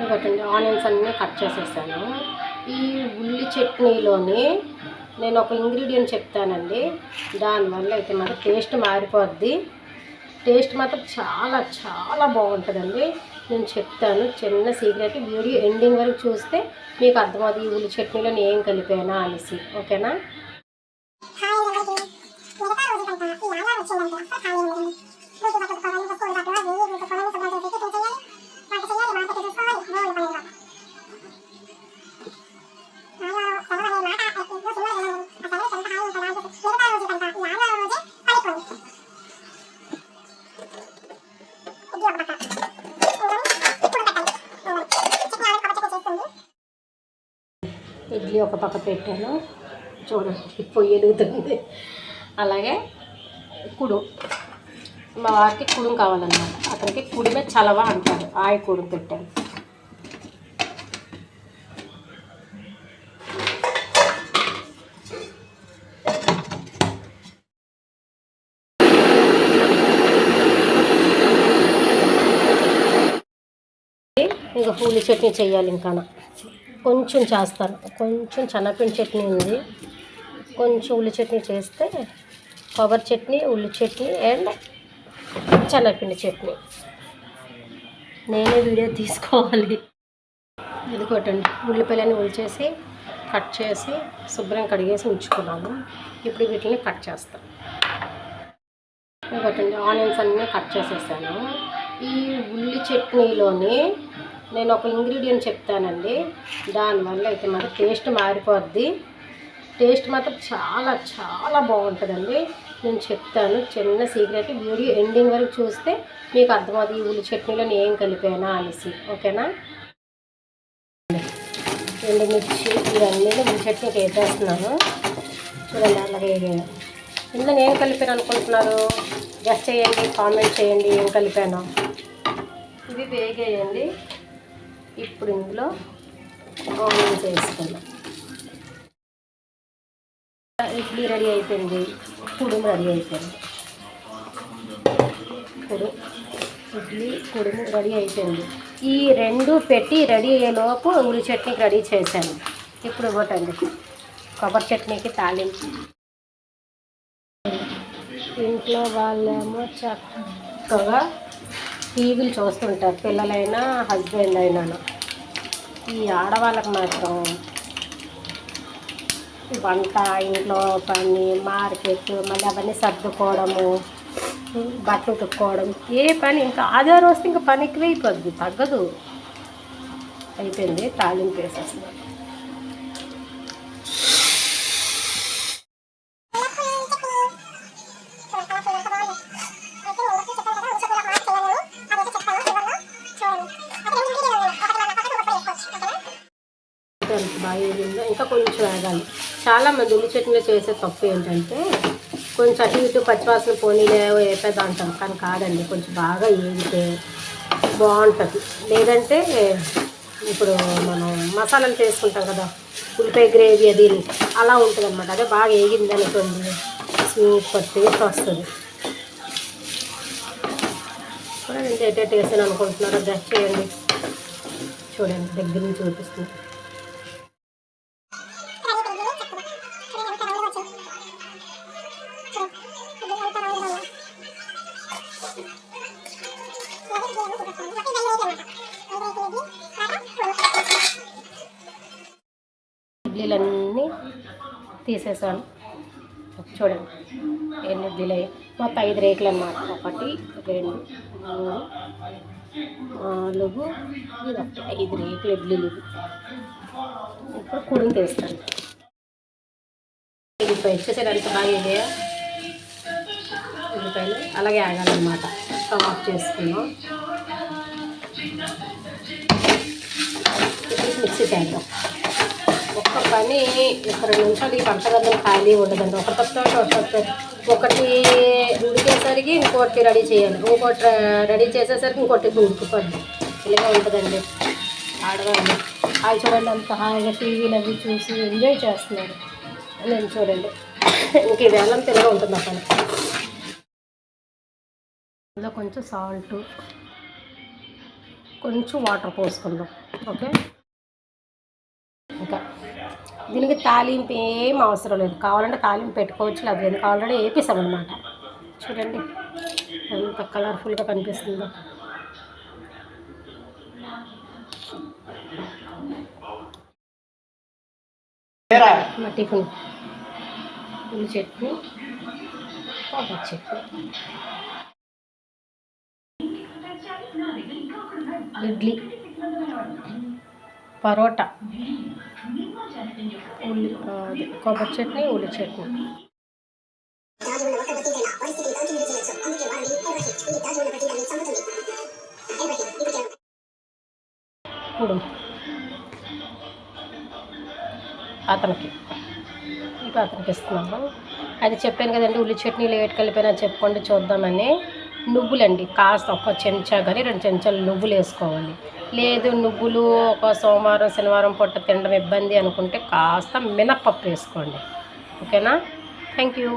ఇంకోటండి ఆనియన్స్ అన్నీ కట్ చేసేసాను. ఈ ఉల్లి చట్నీలోని నేను ఒక ఇంగ్రీడియంట్ చెప్తానండి. దానివల్ల అయితే మాత్రం టేస్ట్ మారిపోద్ది. టేస్ట్ మాత్రం చాలా చాలా బాగుంటుందండి. నేను చెప్తాను చిన్న సీక్రెట్ వీడియో ఎండింగ్ వరకు చూస్తే మీకు అర్థమవుతుంది ఈ ఉల్లి చట్నీలో నేను ఏం కలిపానా అనేసి. ఓకేనా? ఇడ్లీ ఒక పక్క పెట్టాను. చూడండి పొయ్యి ఎదుగుతుంది అలాగే కుడు. మా వారికి కుడుం కావాలన్నమాట. అతనికి కుడిమే చలవ అంటారు. ఆయ కుడుం పెట్టాను. ఇంకా పూలి చట్నీ చేయాలి ఇంకా కొంచెం చేస్తాను. కొంచెం చెనపిండి చట్నీ ఉంది. కొంచెం ఉల్లి చట్నీ చేస్తే కొబ్బరి చట్నీ ఉల్లి చట్నీ అండ్ చెనపిండి చట్నీ. నేనే వీడియో తీసుకోవాలి. ఇది కొట్టండి. ఉల్లిపాయలని ఉల్చేసి కట్ చేసి శుభ్రం కడిగేసి ఉంచుకున్నాను. ఇప్పుడు వీటిని కట్ చేస్తాను. కొట్టండి. ఆనియన్స్ అన్నీ కట్ చేసేసాను. ఈ ఉల్లి చట్నీలోని నేను ఒక ఇంగ్రీడియంట్ చెప్తానండి. దానివల్ల అయితే మన టేస్ట్ మారిపోద్ది. టేస్ట్ మాత్రం చాలా చాలా బాగుంటుందండి. నేను చెప్తాను చిన్న సీక్రెట్ వీడియో ఎండింగ్ వరకు చూస్తే మీకు అర్థమవుతుంది. ఈ ఉల్లి చట్నీలో నేను ఏం కలిపానా అనేసి. ఓకేనా? ఎండుమిర్చి ఇవన్నీ ఉల్లి చట్నీకి వేసేస్తున్నాను. చూడండి అలాగే ఇందులో ఏం కలిపాను అనుకుంటున్నారు? గెస్ట్ చేయండి కామెంట్ చేయండి ఏం కలిపాను? ఇవి వేగేయండి. ఇప్పుడు ఇందులో ఆనియన్స్ వేసుకుందాం ఇడ్లీ రెడీ అయిపోయింది. కుడుము రెడీ అయిపోయింది. కుడు ఇడ్లీ కుడుము రెడీ అయిపోయింది. ఈ రెండు పెట్టి రెడీ అయ్యేలోపు ఉల్లి చట్నీకి రెడీ చేశాను. ఇప్పుడు ఇవ్వటండి. కొబ్బరి చట్నీకి తాలింపు. ఇంట్లో వాళ్ళేమో చక్కగా టీవీలు చూస్తుంటారు పిల్లలైనా హస్బెండ్ అయినా ఈ ఆడవాళ్ళకి మాత్రం వంట ఇంట్లో పని మార్కెట్ మళ్ళీ అవన్నీ సర్దుకోవడము బట్టలు ఉతుక్కోవడం ఏ పని ఇంకా ఆదివారం వస్తే ఇంకా పని ఎక్కువ అయిపోద్ది తగ్గదు. అయిపోయింది తాలింపు వేసేస్తున్నాం ఎంత బాగా వేగిందో ఇంకా కొంచెం వేగాలి చాలామంది ఉల్లి చట్నీలో చేసే తప్పు ఏంటంటే కొంచెం అటు ఇటు పచ్చివాసన పోనీలే వేపేది అంటాం కానీ కాదండి కొంచెం బాగా వేగితే బాగుంటుంది. లేదంటే ఇప్పుడు మనం మసాలాలు చేసుకుంటాం కదా ఉల్లిపాయ గ్రేవీ అది అలా ఉంటుంది అనమాట అదే బాగా వేగింది అనుకోండి సూపర్ టేస్ట్ వస్తుంది. కూడా నేను అని అనుకుంటున్నారో జస్ట్ చేయండి. చూడండి దగ్గర నుంచి చూపిస్తుంది. ఇడ్లీలన్నీ తీసేసాను. చూడండి ఎన్ని ఇడ్లీలు అయ్యాయి మొత్తం ఐదు రేకులు అన్నమాట. ఒకటి రెండు మూడు నాలుగు ఇది ఒకటి ఐదు రేకులు ఇడ్లీలు. ఇప్పుడు కుడుము తీస్తాను. ఉల్లిపాయ వచ్చేసరి ఎంత బాగా వేయా ఉల్లిపాయలు అలాగే ఆగాలన్నమాట. స్టవ్ ఆఫ్ చేసుకున్నాం మిక్సీ చేద్దాం ఒక్క పని ఒక రెండు నిమిషాలు ఈ పంటగడ్డలు ఖాళీ ఉండదండి. ఒక తప్ప ఒకటి ఒకటి ఉడికేసరికి ఇంకోటి రెడీ చేయాలి. ఇంకోటి రెడీ చేసేసరికి ఇంకోటి ఉడికిపోద్ది. ఇలాగే ఉంటుందండి. ఆడవాళ్ళు. అవి చూడండి అంత హాయిగా టీవీలు అవి చూసి ఎంజాయ్ చేస్తున్నారు. నేను చూడండి. ఇంక ఈ వేలం తిరగా ఉంటుంది అక్కడ అందులో కొంచెం సాల్ట్ కొంచెం వాటర్ పోసుకుందాం. ఓకే దీనికి తాలింపు ఏం అవసరం లేదు. కావాలంటే తాలింపు పెట్టుకోవచ్చు లేదు ఎందుకు ఆల్రెడీ వేపిస్తాం చూడండి ఎంత కలర్ఫుల్గా కనిపిస్తుందో. మా టిఫిన్. ఉల్లి చట్నీ పాప చట్నీ. ఇడ్లీ. పరోటా. ఉల్లి కొబ్బరి చట్నీ ఉల్లి చట్నీ ఇప్పుడు అతనికి. ఈ అతనికి ఇస్తున్నాము అది చెప్పాను కదండి ఉల్లి చట్నీ లేట్ కలిపినా చెప్పండి చూద్దామని. నువ్వులండి కాస్త ఒక చెంచా కానీ రెండు చెంచాలు నువ్వులు వేసుకోవాలి. లేదు నువ్వులు ఒక సోమవారం శనివారం పొట్ట తినడం ఇబ్బంది అనుకుంటే కాస్త మినప్పప్పు వేసుకోండి. ఓకేనా? Thank you